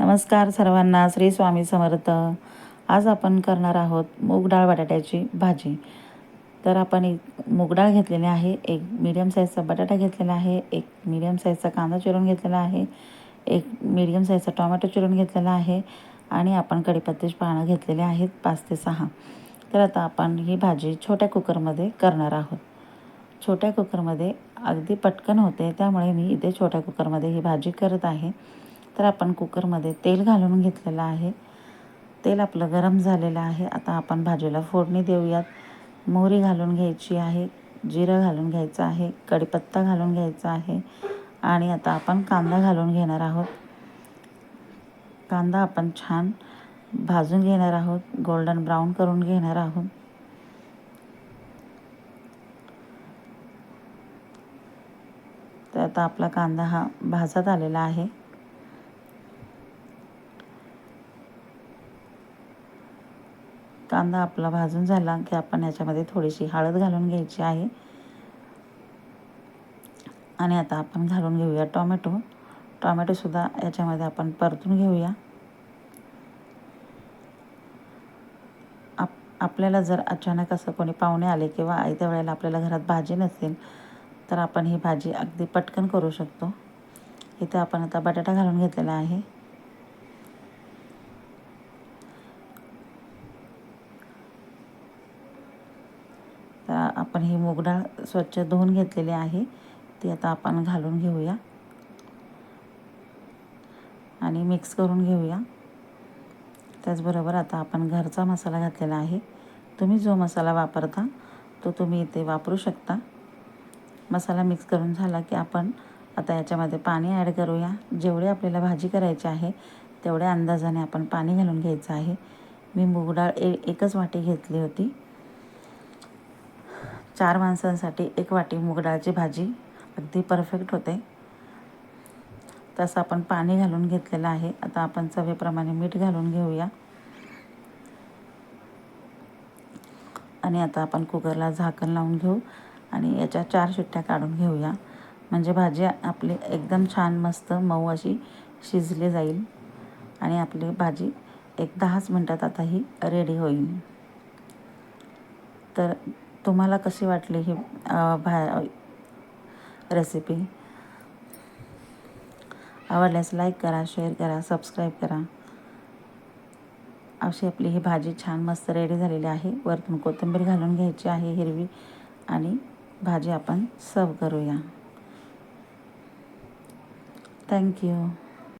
नमस्कार सर्वांना श्री स्वामी समर्थ. आज आपण करणार आहोत मूग डाळ बटाट्याची भाजी. तर आपण एक मूग डाळ घेतलेली आहे एक मीडियम साईजचा बटाटा घेतलेला आहे एक मीडियम साईजचा कांदा चिरून घेतलेला आहे एक मीडियम साईजचा टोमॅटो चिरून घेतलेला आहे आणि आपण कढीपत्त्याची पानं घेतलेले आहेत पाच ते सहा. तर आता आपण ही भाजी छोट्या कुकरमध्ये करणार आहोत. छोट्या कुकरमध्ये अगदी पटकन होते त्यामुळे मी इथे छोट्या कुकरमध्ये ही भाजी करत आहे. तर आपण कुकरमध्ये तेल घालून घेतलेलं आहे. तेल आपलं गरम झालेलं आहे. आता आपण भाजीला फोडणी देऊयात. मोहरी घालून घ्यायची आहे. जिरं घालून घ्यायचं आहे. कढीपत्ता घालून घ्यायचा आहे. आणि आता आपण कांदा घालून घेणार आहोत. कांदा आपण छान भाजून घेणार आहोत. गोल्डन ब्राऊन करून घेणार आहोत. तर आता आपला कांदा हा भाजत आलेला आहे. कांदा आपला भाजून झाला की आपण याच्यामध्ये थोडीशी हळद घालून घ्यायची आहे. आणि आता आपण घालून घेऊया टोमॅटो. टोमॅटोसुद्धा याच्यामध्ये आपण परतून घेऊया. आप आपल्याला जर अचानक असं कोणी पाहुणे आले किंवा आयत्या वेळेला आपल्याला घरात भाजी नसेल तर आपण ही भाजी अगदी पटकन करू शकतो. इथे आपण आता बटाटा घालून घेतलेला आहे. तर आपण ही मूग डाळ स्वच्छ धुवून घेतलेली आहे. ती आता आपण घालून घेऊया. आणि मिक्स करून घेऊया. त्याचबरोबर आता आपण घरचा मसाला घातलेला आहे. तुम्ही जो मसाला वापरता तो तुम्ही इथे वापरू शकता. मसाला मिक्स करून झाला की आपण आता याच्यामध्ये पाणी ॲड करूया. जेवढे आपल्याला भाजी करायची आहे तेवढ्या अंदाजाने आपण पाणी घालून घ्यायचं आहे. मी मूग डाळ ए एकच वाटी घेतली होती. चार माणसांसाठी एक वाटी मुगडाळची भाजी. अगदी परफेक्ट होते. तसं आपण पाणी घालून घेतलेलं आहे. आता आपण चवीप्रमाणे मीठ घालून घेऊया. आणि आता आपण कुकरला झाकण लावून घेऊ आणि याच्या चार शिट्ट्या काढून घेऊया. म्हणजे भाजी आपली एकदम छान मस्त मऊ अशी शिजली जाईल. आणि आपली भाजी एक दहाच मिनटात आता ही रेडी होईल. तर तुम्हाला कशी वाटली ही भा रेसिपी आवडल्यास लाईक करा शेअर करा सबस्क्राईब करा. अशी आपली ही भाजी छान मस्त रेडी झालेली आहे. वरतून कोथिंबीर घालून घ्यायची आहे हिरवी आणि भाजी आपण सर्व करूया. थँक्यू